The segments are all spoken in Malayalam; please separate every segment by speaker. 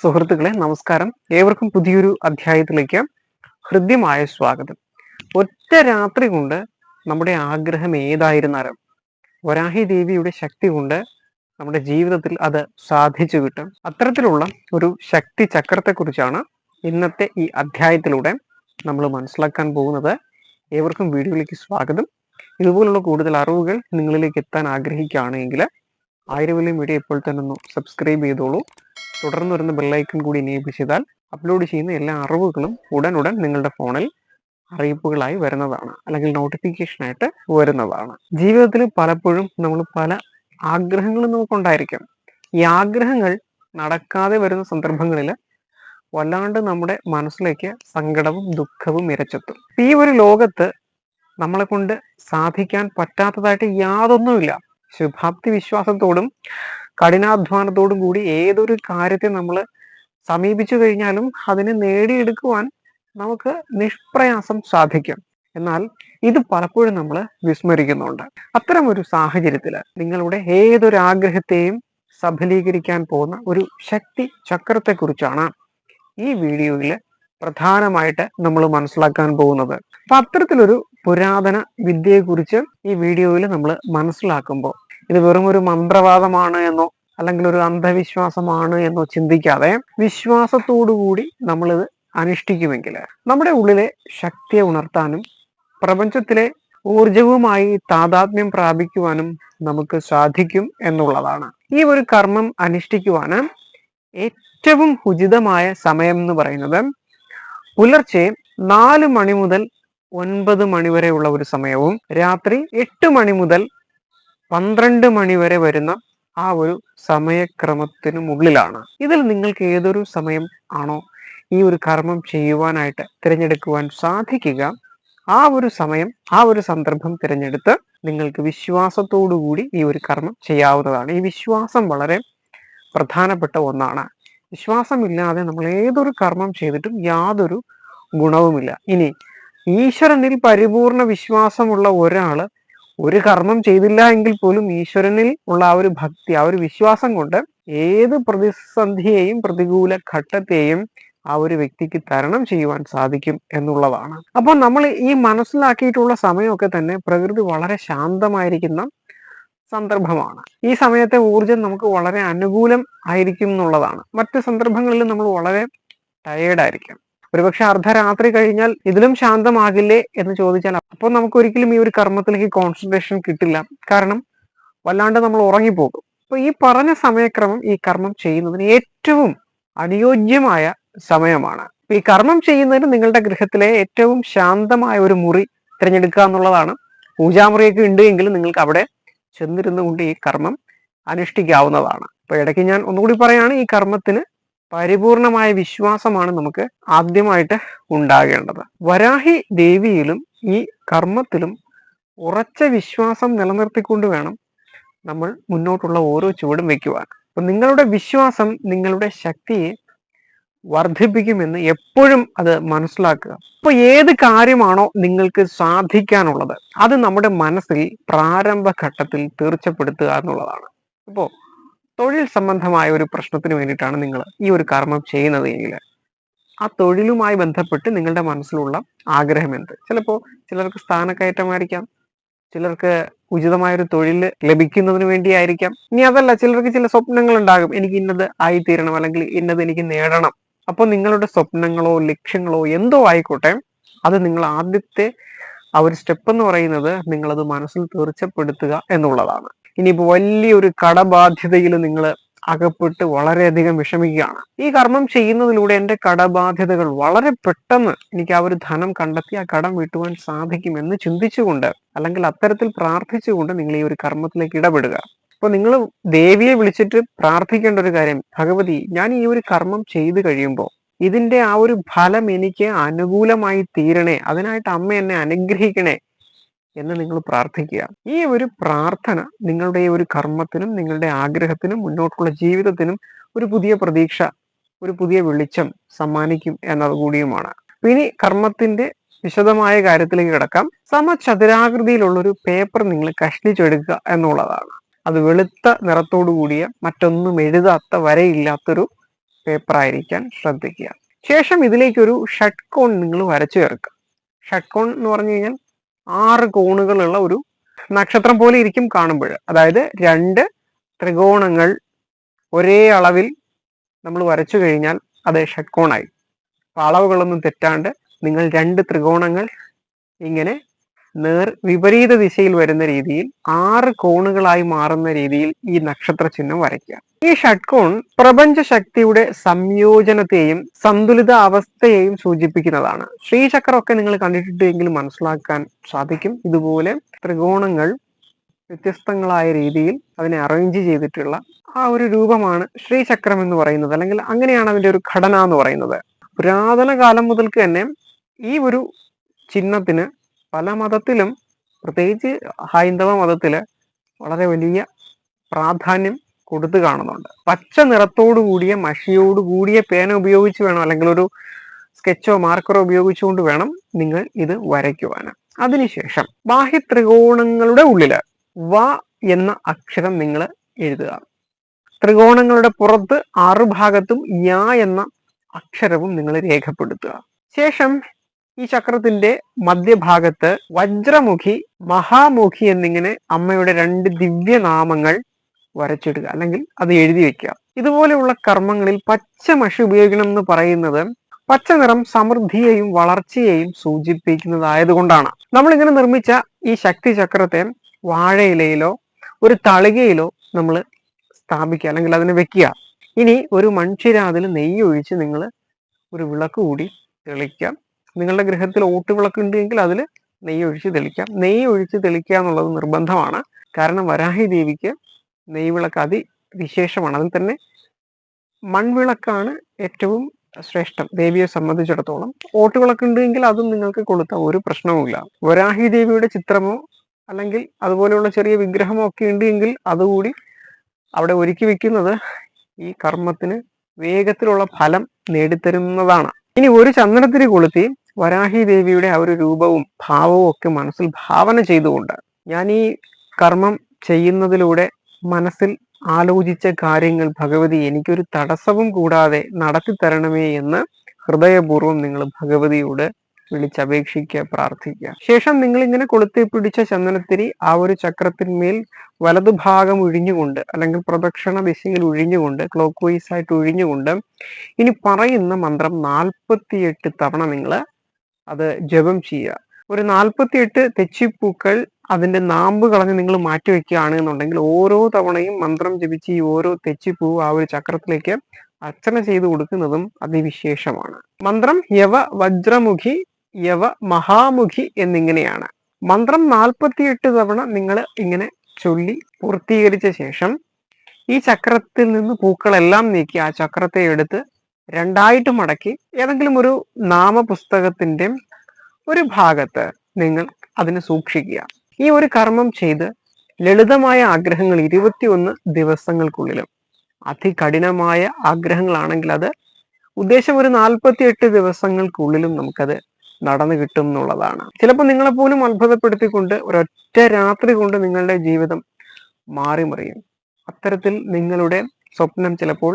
Speaker 1: സുഹൃത്തുക്കളെ നമസ്കാരം. ഏവർക്കും പുതിയൊരു അധ്യായത്തിലേക്ക് ഹൃദ്യമായ സ്വാഗതം. ഒറ്റ രാത്രി കൊണ്ട് നമ്മുടെ ആഗ്രഹം ഏതായിരുന്നാലും വരാഹി ദേവിയുടെ ശക്തി കൊണ്ട് നമ്മുടെ ജീവിതത്തിൽ അത് സാധിച്ചു കിട്ടും. അത്തരത്തിലുള്ള ഒരു ശക്തി ചക്രത്തെക്കുറിച്ചാണ് ഇന്നത്തെ ഈ അധ്യായത്തിലൂടെ നമ്മൾ മനസ്സിലാക്കാൻ പോകുന്നത്. ഏവർക്കും വീഡിയോയിലേക്ക് സ്വാഗതം. ഇതുപോലുള്ള കൂടുതൽ അറിവുകൾ നിങ്ങളിലേക്ക് എത്താൻ ആഗ്രഹിക്കുകയാണെങ്കിൽ ആയിരം വീഡിയോ ഇപ്പോൾ തന്നെ ഒന്ന് സബ്സ്ക്രൈബ് ചെയ്തോളൂ. തുടർന്ന് വരുന്ന ബെല്ലൈക്കൺ കൂടി എനേബിൾ ചെയ്താൽ അപ്ലോഡ് ചെയ്യുന്ന എല്ലാ അറിവുകളും ഉടൻ ഉടൻ നിങ്ങളുടെ ഫോണിൽ അറിയിപ്പുകളായി വരുന്നതാണ്. അല്ലെങ്കിൽ നോട്ടിഫിക്കേഷനായിട്ട് വരുന്നതാണ്. ജീവിതത്തിൽ പലപ്പോഴും നമ്മൾ പല ആഗ്രഹങ്ങളും നമുക്കുണ്ടായിരിക്കും. ഈ ആഗ്രഹങ്ങൾ നടക്കാതെ വരുന്ന സന്ദർഭങ്ങളിൽ വല്ലാണ്ട് നമ്മുടെ മനസ്സിലേക്ക് സങ്കടവും ദുഃഖവും ഇരച്ചെത്തും. ഈ ഒരു ലോകത്ത് നമ്മളെ കൊണ്ട് സാധിക്കാൻ പറ്റാത്തതായിട്ട് യാതൊന്നുമില്ല. ശുഭാപ്തി വിശ്വാസത്തോടും കഠിനാധ്വാനത്തോടും കൂടി ഏതൊരു കാര്യത്തെ നമ്മൾ സമീപിച്ചു കഴിഞ്ഞാലും അതിനെ നേടിയെടുക്കുവാൻ നമുക്ക് നിഷ്പ്രയാസം സാധിക്കും. എന്നാൽ ഇത് പലപ്പോഴും നമ്മൾ വിസ്മരിക്കുന്നുണ്ട്. അത്തരം ഒരു സാഹചര്യത്തിൽ നിങ്ങളുടെ ഏതൊരു ആഗ്രഹത്തെയും സഫലീകരിക്കാൻ പോകുന്ന ഒരു ശക്തി ചക്രത്തെക്കുറിച്ചാണ് ഈ വീഡിയോയിൽ പ്രധാനമായിട്ട് നമ്മൾ മനസ്സിലാക്കാൻ പോകുന്നത്. അപ്പൊ അത്തരത്തിലൊരു പുരാതന വിദ്യയെക്കുറിച്ച് ഈ വീഡിയോയിൽ നമ്മൾ മനസ്സിലാക്കുമ്പോൾ ഇത് വെറും ഒരു മന്ത്രവാദമാണ് എന്നോ അല്ലെങ്കിൽ ഒരു അന്ധവിശ്വാസമാണ് എന്നോ ചിന്തിക്കാതെ വിശ്വാസത്തോടുകൂടി നമ്മളിത് അനുഷ്ഠിക്കുമെങ്കിൽ നമ്മുടെ ഉള്ളിലെ ശക്തിയെ ഉണർത്താനും പ്രപഞ്ചത്തിലെ ഊർജവുമായി താതാത്മ്യം പ്രാപിക്കുവാനും നമുക്ക് സാധിക്കും എന്നുള്ളതാണ്. ഈ ഒരു കർമ്മം അനുഷ്ഠിക്കുവാനും ഏറ്റവും ഉചിതമായ സമയം എന്ന് പറയുന്നത് പുലർച്ചെ നാല് മണി മുതൽ ഒൻപത് മണി വരെയുള്ള ഒരു സമയവും രാത്രി എട്ട് മണി മുതൽ പന്ത്രണ്ട് മണി വരെ വരുന്ന ആ ഒരു സമയക്രമത്തിനു മുകളിലാണ്. ഇതിൽ നിങ്ങൾക്ക് ഏതൊരു സമയം ആണോ ഈ ഒരു കർമ്മം ചെയ്യുവാനായിട്ട് തിരഞ്ഞെടുക്കുവാൻ സാധിക്കുക ആ ഒരു സമയം ആ ഒരു സന്ദർഭം തിരഞ്ഞെടുത്ത് നിങ്ങൾക്ക് വിശ്വാസത്തോടുകൂടി ഈ ഒരു കർമ്മം ചെയ്യാവുന്നതാണ്. ഈ വിശ്വാസം വളരെ പ്രധാനപ്പെട്ട ഒന്നാണ്. വിശ്വാസമില്ലാതെ നമ്മൾ ഏതൊരു കർമ്മം ചെയ്തിട്ടും യാതൊരു ഗുണവുമില്ല. ഇനി ഈശ്വരനിൽ പരിപൂർണ വിശ്വാസമുള്ള ഒരാൾ ഒരു കർമ്മം ചെയ്തില്ല എങ്കിൽ പോലും ഈശ്വരനിൽ ഉള്ള ആ ഒരു ഭക്തി ആ ഒരു വിശ്വാസം കൊണ്ട് ഏത് പ്രതിസന്ധിയെയും പ്രതികൂല ഘട്ടത്തെയും ആ ഒരു വ്യക്തിക്ക് തരണം ചെയ്യുവാൻ സാധിക്കും എന്നുള്ളതാണ്. അപ്പോൾ നമ്മൾ ഈ മനസ്സിലാക്കിയിട്ടുള്ള സമയമൊക്കെ തന്നെ പ്രകൃതി വളരെ ശാന്തമായിരിക്കുന്ന സന്ദർഭമാണ്. ഈ സമയത്തെ ഊർജം നമുക്ക് വളരെ അനുകൂലം ആയിരിക്കും എന്നുള്ളതാണ്. മറ്റു സന്ദർഭങ്ങളിൽ നമ്മൾ വളരെ ടയേർഡ് ആയിരിക്കും. ഒരുപക്ഷെ അർദ്ധരാത്രി കഴിഞ്ഞാൽ ഇതിലും ശാന്തമാകില്ലേ എന്ന് ചോദിച്ചാൽ അപ്പോൾ നമുക്ക് ഒരിക്കലും ഈ ഒരു കർമ്മത്തിലേക്ക് കോൺസെൻട്രേഷൻ കിട്ടില്ല. കാരണം വല്ലാണ്ട് നമ്മൾ ഉറങ്ങിപ്പോകും. അപ്പൊ ഈ പറഞ്ഞ സമയക്രമം ഈ കർമ്മം ചെയ്യുന്നതിന് ഏറ്റവും അനുയോജ്യമായ സമയമാണ്. ഈ കർമ്മം ചെയ്യുന്നതിന് നിങ്ങളുടെ ഗൃഹത്തിലെ ഏറ്റവും ശാന്തമായ ഒരു മുറി തിരഞ്ഞെടുക്കുക എന്നുള്ളതാണ്. പൂജാമുറിയൊക്കെ ഉണ്ട് നിങ്ങൾക്ക് അവിടെ ചെന്നിരുന്നു കൊണ്ട് ഈ കർമ്മം അനുഷ്ഠിക്കാവുന്നതാണ്. അപ്പൊ ഇടയ്ക്ക് ഞാൻ ഒന്നുകൂടി പറയാണ് ഈ കർമ്മത്തിന് പരിപൂർണമായ വിശ്വാസമാണ് നമുക്ക് ആദ്യമായിട്ട് ഉണ്ടാകേണ്ടത്. വരാഹി ദേവിയിലും ഈ കർമ്മത്തിലും ഉറച്ച വിശ്വാസം നിലനിർത്തിക്കൊണ്ട് വേണം നമ്മൾ മുന്നോട്ടുള്ള ഓരോ ചുവടും വെക്കുവാൻ. അപ്പൊ നിങ്ങളുടെ വിശ്വാസം നിങ്ങളുടെ ശക്തിയെ വർദ്ധിപ്പിക്കുമെന്ന് എപ്പോഴും അത് മനസ്സിലാക്കുക. അപ്പൊ ഏത് കാര്യമാണോ നിങ്ങൾക്ക് സാധിക്കാനുള്ളത് അത് നമ്മുടെ മനസ്സിൽ പ്രാരംഭ ഘട്ടത്തിൽ തീർച്ചപ്പെടുത്തുക എന്നുള്ളതാണ്. അപ്പോൾ തൊഴിൽ സംബന്ധമായ ഒരു പ്രശ്നത്തിന് വേണ്ടിയിട്ടാണ് നിങ്ങൾ ഈ ഒരു കർമ്മം ചെയ്യുന്നത് എങ്കിൽ ആ തൊഴിലുമായി ബന്ധപ്പെട്ട് നിങ്ങളുടെ മനസ്സിലുള്ള ആഗ്രഹം എന്ത്? ചിലപ്പോൾ ചിലർക്ക് സ്ഥാനക്കയറ്റമായിരിക്കാം ചിലർക്ക് ഉചിതമായൊരു തൊഴിൽ ലഭിക്കുന്നതിന് വേണ്ടിയായിരിക്കാം. ഇനി അതല്ല ചിലർക്ക് ചില സ്വപ്നങ്ങൾ ഉണ്ടാകും എനിക്ക് ഇന്നത് ആയിത്തീരണം അല്ലെങ്കിൽ ഇന്നത് എനിക്ക് നേടണം. അപ്പോൾ നിങ്ങളുടെ സ്വപ്നങ്ങളോ ലക്ഷ്യങ്ങളോ എന്തോ ആയിക്കോട്ടെ അത് നിങ്ങൾ ആദ്യത്തെ ആ ഒരു സ്റ്റെപ്പ് എന്ന് പറയുന്നത് നിങ്ങളത് മനസ്സിൽ തീർച്ചപ്പെടുത്തുക എന്നുള്ളതാണ്. ഇനിയിപ്പോൾ വലിയൊരു കടബാധ്യതയിൽ നിങ്ങൾ അകപ്പെട്ട് വളരെയധികം വിഷമിക്കുകയാണ്. ഈ കർമ്മം ചെയ്യുന്നതിലൂടെ എന്റെ കടബാധ്യതകൾ വളരെ പെട്ടെന്ന് എനിക്ക് ആ ഒരു ധനം കണ്ടെത്തി ആ കടം വീട്ടുവാൻ സാധിക്കും എന്ന് ചിന്തിച്ചുകൊണ്ട് അല്ലെങ്കിൽ അത്തരത്തിൽ പ്രാർത്ഥിച്ചുകൊണ്ട് നിങ്ങൾ ഈ ഒരു കർമ്മത്തിലേക്ക് ഇടപെടുക. അപ്പൊ നിങ്ങൾ ദേവിയെ വിളിച്ചിട്ട് പ്രാർത്ഥിക്കേണ്ട ഒരു കാര്യം ഭഗവതി ഞാൻ ഈ ഒരു കർമ്മം ചെയ്തു കഴിയുമ്പോൾ ഇതിന്റെ ആ ഒരു ഫലം എനിക്ക് അനുകൂലമായി തീരണേ അതിനായിട്ട് അമ്മ എന്നെ അനുഗ്രഹിക്കണേ എന്ന് നിങ്ങൾ പ്രാർത്ഥിക്കുക. ഈ ഒരു പ്രാർത്ഥന നിങ്ങളുടെ ഒരു കർമ്മത്തിനും നിങ്ങളുടെ ആഗ്രഹത്തിനും മുന്നോട്ടുള്ള ജീവിതത്തിനും ഒരു പുതിയ പ്രതീക്ഷ ഒരു പുതിയ വെളിച്ചം സമ്മാനിക്കും എന്നത് കൂടിയുമാണ് ഇനി കർമ്മത്തിന്റെ വിശദമായ കാര്യത്തിലേക്ക് കിടക്കാം. സമചതുരാകൃതിയിലുള്ള ഒരു പേപ്പർ നിങ്ങൾ കഷ്ണിച്ചെടുക്കുക എന്നുള്ളതാണ്. അത് വെളുത്ത നിറത്തോടു കൂടിയ മറ്റൊന്നും എഴുതാത്ത വരയില്ലാത്തൊരു പേപ്പർ ആയിരിക്കാൻ ശ്രദ്ധിക്കുക. ശേഷം ഇതിലേക്കൊരു ഷട്ട്കോൺ നിങ്ങൾ വരച്ചു ചേർക്കുക. ഷട്ട്കോൺ എന്ന് പറഞ്ഞു കഴിഞ്ഞാൽ ആറ് കോണുകളുള്ള ഒരു നക്ഷത്രം പോലെ ഇരിക്കും കാണുമ്പോൾ. അതായത് രണ്ട് ത്രികോണങ്ങൾ ഒരേ അളവിൽ നമ്മൾ വരച്ചു കഴിഞ്ഞാൽ അത് ഷട്ട്കോണായി അളവുകളൊന്നും തെറ്റാണ്ട് നിങ്ങൾ രണ്ട് ത്രികോണങ്ങൾ ഇങ്ങനെ നേർ വിപരീത ദിശയിൽ വരുന്ന രീതിയിൽ ആറ് കോണുകളായി മാറുന്ന രീതിയിൽ ഈ നക്ഷത്ര ചിഹ്നം വരയ്ക്കുക. ഈ ഷഡ്കോൺ പ്രപഞ്ച ശക്തിയുടെ സംയോജനത്തെയും സന്തുലിത അവസ്ഥയെയും സൂചിപ്പിക്കുന്നതാണ്. ശ്രീചക്രമൊക്കെ നിങ്ങൾ കണ്ടിട്ടുണ്ടെങ്കിൽ മനസ്സിലാക്കാൻ സാധിക്കും. ഇതുപോലെ ത്രികോണങ്ങൾ വ്യത്യസ്തങ്ങളായ രീതിയിൽ അതിനെ അറേഞ്ച് ചെയ്തിട്ടുള്ള ആ ഒരു രൂപമാണ് ശ്രീചക്രം എന്ന് പറയുന്നത്. അല്ലെങ്കിൽ അങ്ങനെയാണ് അതിന്റെ ഒരു ഘടന എന്ന് പറയുന്നത്. പുരാതന കാലം മുതൽക്ക് തന്നെ ഈ ഒരു ചിഹ്നത്തിന് പല മതത്തിലും പ്രത്യേകിച്ച് ഹൈന്ദവ മതത്തിൽ വളരെ വലിയ പ്രാധാന്യം കൊടുത്തു കാണുന്നുണ്ട്. പച്ച നിറത്തോടു കൂടിയ മഷിയോട് കൂടിയ പേന ഉപയോഗിച്ച് വേണം അല്ലെങ്കിൽ ഒരു സ്കെച്ചോ മാർക്കറോ ഉപയോഗിച്ചുകൊണ്ട് വേണം നിങ്ങൾ ഇത് വരയ്ക്കുവാൻ അതിനുശേഷം ബാഹ്യ ത്രികോണങ്ങളുടെ ഉള്ളിൽ വ എന്ന അക്ഷരം നിങ്ങൾ എഴുതുക. ത്രികോണങ്ങളുടെ പുറത്ത് ആറു ഭാഗത്തും യ എന്ന അക്ഷരവും നിങ്ങൾ രേഖപ്പെടുത്തുക. ശേഷം ഈ ചക്രത്തിന്റെ മധ്യഭാഗത്ത് വജ്രമുഖി മഹാമുഖി എന്നിങ്ങനെ അമ്മയുടെ രണ്ട് ദിവ്യനാമങ്ങൾ വരച്ചിടുക അല്ലെങ്കിൽ അത് എഴുതി വെക്കുക ഇതുപോലെയുള്ള കർമ്മങ്ങളിൽ പച്ച മഷി ഉപയോഗിക്കണം എന്ന് പറയുന്നത് പച്ച നിറം സമൃദ്ധിയെയും വളർച്ചയെയും സൂചിപ്പിക്കുന്നതായതുകൊണ്ടാണ്. നമ്മൾ ഇങ്ങനെ നിർമ്മിച്ച ഈ ശക്തി ചക്രത്തെ വാഴയിലയിലോ ഒരു തളികയിലോ നമ്മൾ സ്ഥാപിക്കുക അല്ലെങ്കിൽ അതിനെ വെക്കുക. ഇനി ഒരു മൺചിരാതിൽ നെയ്യ് ഒഴിച്ച് നിങ്ങൾ ഒരു വിളക്ക് കൂടി തെളിക്കാം നിങ്ങളുടെ ഗൃഹത്തിൽ ഓട്ടുവിളക്ക് ഉണ്ടെങ്കിൽ അതിൽ നെയ്യ് ഒഴിച്ച് തെളിക്കാം. നെയ്യ് ഒഴിച്ച് തെളിക്കുക എന്നുള്ളത് നിർബന്ധമാണ്. കാരണം വരാഹി ദേവിക്ക് നെയ്വിളക്ക് അതി വിശേഷമാണ്. അതിൽ തന്നെ മൺവിളക്കാണ് ഏറ്റവും ശ്രേഷ്ഠം ദേവിയെ സംബന്ധിച്ചിടത്തോളം. ഓട്ടുവിളക്ക് ഉണ്ടെങ്കിൽ അതും നിങ്ങൾക്ക് കൊടുത്ത ഒരു പ്രശ്നവുമില്ല. വരാഹി ദേവിയുടെ ചിത്രമോ അല്ലെങ്കിൽ അതുപോലെയുള്ള ചെറിയ വിഗ്രഹമോ ഒക്കെ ഉണ്ടെങ്കിൽ അതുകൂടി അവിടെ ഒരുക്കി വെക്കുന്നത് ഈ കർമ്മത്തിന് വേഗത്തിലുള്ള ഫലം നേടിത്തരുന്നതാണ്. ഇനി ഒരു ചന്ദനത്തിരി കൊളുത്തി വരാഹി ദേവിയുടെ ആ ഒരു രൂപവും ഭാവവും ഒക്കെ മനസ്സിൽ ഭാവന ചെയ്തുകൊണ്ട് ഞാൻ ഈ കർമ്മം ചെയ്യുന്നതിലൂടെ മനസ്സിൽ ആലോചിച്ച കാര്യങ്ങൾ ഭഗവതി എനിക്കൊരു തടസ്സവും കൂടാതെ നടത്തി തരണമേ എന്ന് ഹൃദയപൂർവം നിങ്ങൾ ഭഗവതിയോട് വിളിച്ചപേക്ഷിക്കുക പ്രാർത്ഥിക്കുക. ശേഷം നിങ്ങൾ ഇങ്ങനെ കൊളുത്തി പിടിച്ച ചന്ദനത്തിരി ആ ഒരു ചക്രത്തിന്മേൽ വലതുഭാഗം ഒഴിഞ്ഞുകൊണ്ട് അല്ലെങ്കിൽ പ്രദക്ഷിണ ദിശയിൽ ഒഴിഞ്ഞുകൊണ്ട് ക്ലോക്ക് വൈസ് ആയിട്ട് ഒഴിഞ്ഞുകൊണ്ട് ഇനി പറയുന്ന മന്ത്രം നാൽപ്പത്തിയെട്ട് തവണ നിങ്ങൾ അത് ജപം ചെയ്യുക. ഒരു നാൽപ്പത്തിയെട്ട് തെച്ചിപ്പൂക്കൾ അതിന്റെ നാമ്പ് കളഞ്ഞ് നിങ്ങൾ മാറ്റി വെക്കുകയാണ് എന്നുണ്ടെങ്കിൽ ഓരോ തവണയും മന്ത്രം ജപിച്ച് ഈ ഓരോ തെച്ചിപ്പൂ ആ ഒരു ചക്രത്തിലേക്ക് അർച്ചന ചെയ്തു കൊടുക്കുന്നതും അതിവിശേഷമാണ്. മന്ത്രം യവ വജ്രമുഖി യവ മഹാമുഖി എന്നിങ്ങനെയാണ്. മന്ത്രം നാൽപ്പത്തിയെട്ട് തവണ നിങ്ങൾ ഇങ്ങനെ ചൊല്ലി പൂർത്തീകരിച്ച ശേഷം ഈ ചക്രത്തിൽ നിന്ന് പൂക്കളെല്ലാം നീക്കി ആ ചക്രത്തെ എടുത്ത് രണ്ടായിട്ട് മടക്കി ഏതെങ്കിലും ഒരു നാമപുസ്തകത്തിന്റെ ഒരു ഭാഗത്ത് നിങ്ങൾ അതിനെ സൂക്ഷിക്കുക. ഈ ഒരു കർമ്മം ചെയ്ത് ലളിതമായ ആഗ്രഹങ്ങൾ ഇരുപത്തിയൊന്ന് ദിവസങ്ങൾക്കുള്ളിലും അതികഠിനമായ ആഗ്രഹങ്ങളാണെങ്കിൽ അത് ഉദ്ദേശം ഒരു നാൽപ്പത്തി എട്ട് ദിവസങ്ങൾക്കുള്ളിലും നമുക്കത് നടന്നു കിട്ടും എന്നുള്ളതാണ്. ചിലപ്പോൾ നിങ്ങളെ പോലും അത്ഭുതപ്പെടുത്തിക്കൊണ്ട് ഒരൊറ്റ രാത്രി കൊണ്ട് നിങ്ങളുടെ ജീവിതം മാറി മറിയും അത്തരത്തിൽ നിങ്ങളുടെ സ്വപ്നം ചിലപ്പോൾ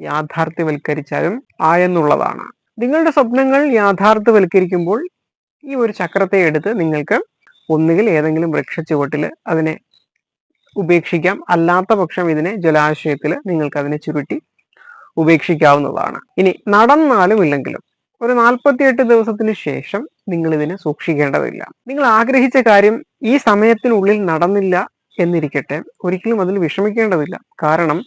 Speaker 1: യാഥാർത്ഥ്യവൽക്കരിച്ചാലും ആയെന്നുള്ളതാണ്. നിങ്ങളുടെ സ്വപ്നങ്ങൾ യാഥാർത്ഥ്യവൽക്കരിക്കുമ്പോൾ ഈ ഒരു ചക്രത്തെ എടുത്ത് നിങ്ങൾക്ക് ഒന്നുകിൽ ഏതെങ്കിലും വൃക്ഷച്ചുവട്ടിൽ അതിനെ ഉപേക്ഷിക്കാം. അല്ലാത്ത പക്ഷം ഇതിനെ ജലാശയത്തിൽ നിങ്ങൾക്ക് അതിനെ ചുരുട്ടി ഉപേക്ഷിക്കാവുന്നതാണ്. ഇനി നടന്നാലും ഇല്ലെങ്കിലും ഒരു നാൽപ്പത്തിയെട്ട് ദിവസത്തിന് ശേഷം നിങ്ങൾ ഇതിനെ സൂക്ഷിക്കേണ്ടതില്ല. നിങ്ങൾ ആഗ്രഹിച്ച കാര്യം ഈ സമയത്തിനുള്ളിൽ നടന്നില്ല എന്നിരിക്കട്ടെ. ഒരിക്കലും അതിൽ വിഷമിക്കേണ്ടതില്ല. കാരണം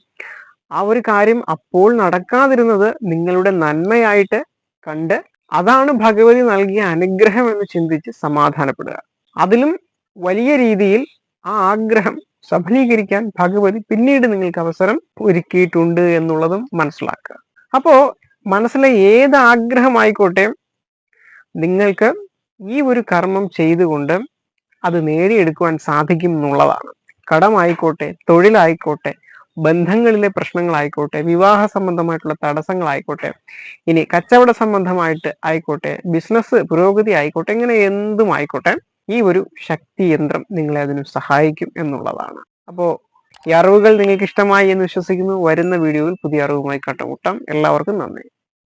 Speaker 1: ആ ഒരു കാര്യം അപ്പോൾ നടക്കാതിരുന്നത് നിങ്ങളുടെ നന്മയായിട്ട് കണ്ട് അതാണ് ഭഗവതി നൽകിയ അനുഗ്രഹം എന്ന് ചിന്തിച്ച് സമാധാനപ്പെടുക. അതിലും വലിയ രീതിയിൽ ആ ആഗ്രഹം സഫലീകരിക്കാൻ ഭഗവതി പിന്നീട് നിങ്ങൾക്ക് അവസരം ഒരുക്കിയിട്ടുണ്ട് എന്നുള്ളതും മനസ്സിലാക്കുക. അപ്പോ മനസ്സിലെ ഏത് ആഗ്രഹമായിക്കോട്ടെ നിങ്ങൾക്ക് ഈ ഒരു കർമ്മം ചെയ്തുകൊണ്ട് അത് നേടിയെടുക്കുവാൻ സാധിക്കും എന്നുള്ളതാണ്. കടമായിക്കോട്ടെ തൊഴിലായിക്കോട്ടെ ബന്ധങ്ങളിലെ പ്രശ്നങ്ങളായിക്കോട്ടെ വിവാഹ സംബന്ധമായിട്ടുള്ള തടസ്സങ്ങളായിക്കോട്ടെ ഇനി കച്ചവട സംബന്ധമായിട്ട് ആയിക്കോട്ടെ ബിസിനസ് പുരോഗതി ആയിക്കോട്ടെ ഇങ്ങനെ എന്തും ആയിക്കോട്ടെ ഈ ഒരു ശക്തി യന്ത്രം നിങ്ങളെ അതിന് സഹായിക്കും എന്നുള്ളതാണ്. അപ്പോൾ ഈ അറിവുകൾ നിങ്ങൾക്ക് ഇഷ്ടമായി എന്ന് വിശ്വസിക്കുന്നു വരുന്ന വീഡിയോയിൽ പുതിയ അറിവുമായി കണ്ടുമുട്ടാം. എല്ലാവർക്കും നന്ദി.